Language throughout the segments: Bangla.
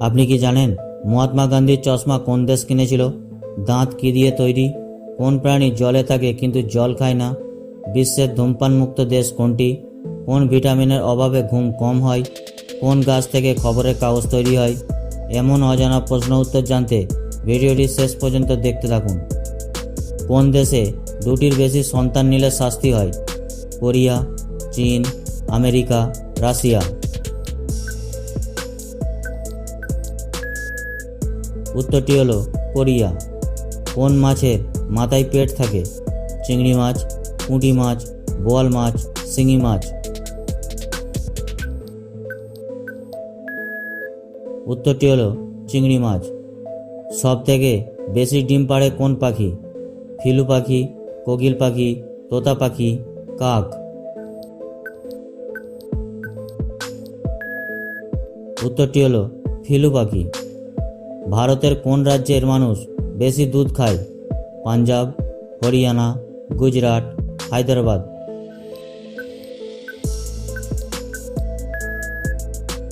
আপনি কি জানেন মহাত্মা গান্ধীর চশমা কোন দেশ কিনেছিল? দাঁত কি দিয়ে তৈরি? কোন প্রাণী জলে থাকে কিন্তু জল খায় না? বিশ্বের ধূমপান মুক্ত দেশ কোনটি? কোন ভিটামিনের অভাবে ঘুম কম হয়? কোন গাছ থেকে খবরের কাগজ তৈরি হয়? এমন অজানা প্রশ্ন উত্তর জানতে ভিডিওটি শেষ পর্যন্ত দেখতে থাকুন। কোন দেশে দুটির বেশি সন্তান নিলে শাস্তি হয়? কোরিয়া, চীন, আমেরিকা, রাশিয়া। উত্তরটি হলো কোরিয়া। কোন মাছের মাথায় পেট থাকে? চিংড়ি মাছ, পুঁটি মাছ, বোয়াল মাছ, শিঙি মাছ? উত্তরটি হলো চিংড়ি মাছ। সব থেকে বেশি ডিম পাড়ে কোন পাখি? ফিলু পাখি, কোকিল পাখি, তোতা পাখি, কাক? উত্তরটি হলো ফিলু পাখি। ভারতের কোন রাজ্যের মানুষ বেশি দুধ খায়? পাঞ্জাব, হরিয়ানা, গুজরাট, হায়দ্রাবাদ।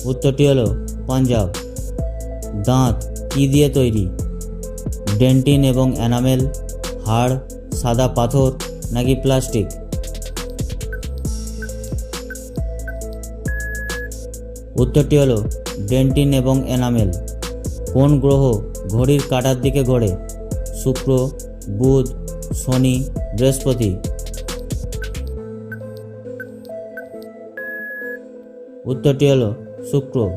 উত্তরটি হলো পাঞ্জাব। দাঁত কি দিয়ে তৈরি? ডেন্টিন এবং এনামেল, হাড়, সাদা পাথর নাকি প্লাস্টিক? উত্তরটি হলো ডেন্টিন এবং এনামেল। কোন গ্রহ ঘড়ির কাঁটার দিকে ঘোরে শুক্র, বুধ, শনি, বৃহস্পতি। উত্তরটি হলো শুক্র।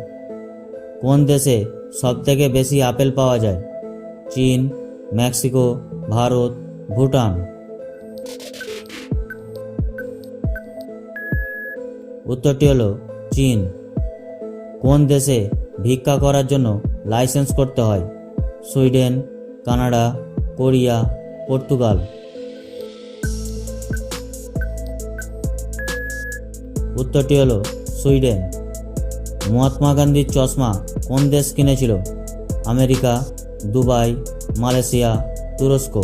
কোন দেশে সবথেকে বেশি আপেল পাওয়া যায়? চীন, মেক্সিকো, ভারত, ভুটান। উত্তরটি হলো চীন। কোন দেশে ভিক্ষা করার জন্য লাইসেন্স করতে হয়। Sweden, Canada, Korea, Portugal. উত্তরটি হলো সুইডেন। মহাত্মা গান্ধীর চশমা কোন দেশ কিনেছিল? আমেরিকা, দুবাই, মালয়েশিয়া, তুরস্ক।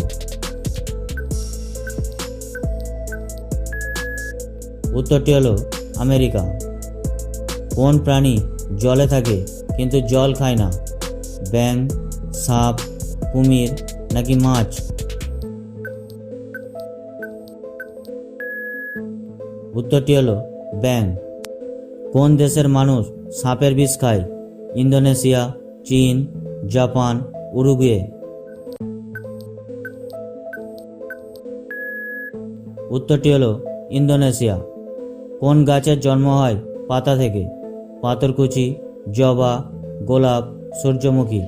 উত্তরটি হলো আমেরিকা। কোন প্রাণী জলে থাকে কিন্তু জল খায় না? ব্যাং সাপ, কুমির নাকি মাছ? উত্তরটি হলো ব্যাং কোন দেশের মানুষ সাপের বিষ খায়? ইন্দোনেশিয়া, চীন, জাপান, উরুগুয়ে। উত্তরটি হলো ইন্দোনেশিয়া। কোন গাছের জন্ম হয় পাতা থেকে? পাথরকুচি, জবা, গোলাপ সূর্যমুখী।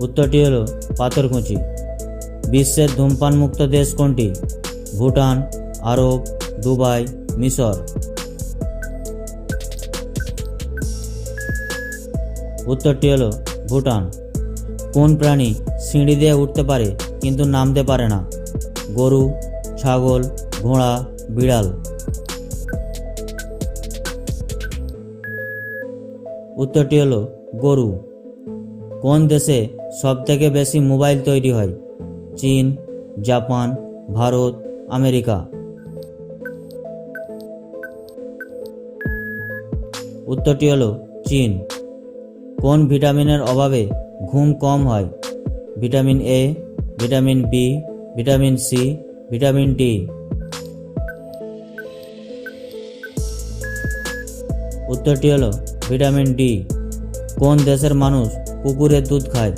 উত্তরটি হলো পাথরকুচি। বিশ্বের ধূমপান মুক্ত দেশ কোনটি? ভুটান, আরব, দুবাই, মিশর। উত্তরটি হলো ভুটান। কোন প্রাণী সিঁড়ি দিয়ে উঠতে পারে কিন্তু নামতে পারে না? গরু, ছাগল, ঘোড়া, বিড়াল। উত্তরটি হলো গরু। কোন দেশে সবথেকে বেশি মোবাইল তৈরি হয়? চীন, জাপান, ভারত, আমেরিকা। উত্তরটি হলো চীন। কোন ভিটামিনের অভাবে ঘুম কম হয়? Vitamin A, vitamin B, vitamin C, vitamin D. উত্তরটি হলো ভিটামিন ডি। কোন দেশের মানুষ কুকুরের দুধ খায়?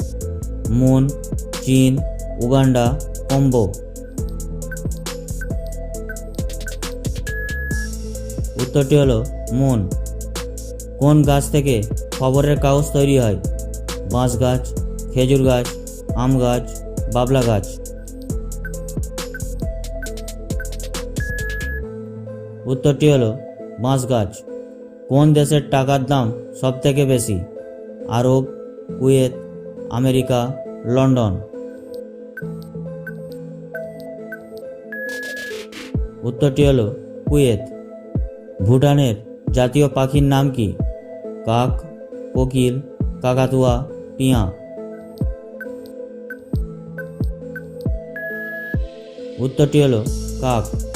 মুন, চীন, উগান্ডা, কম্বো। উত্তরটি হলো মন। কোন গাছ থেকে খবরের কাগজ তৈরি হয়? বাঁশ গাছ, খেজুর গাছ, আম গাছ, বাবলা গাছ। উত্তরটি হলো বাঁশ গাছ। কোন দেশের টাকার দাম সবথেকে বেশি? আরব, কুয়েত, আমেরিকা, লন্ডন। উত্তরটি হলো কুয়েত। ভুটানের জাতীয় পাখির নাম কি? কাক, কোকিল, কাকাতুয়া টিয়া উত্তরটি হলো কাক।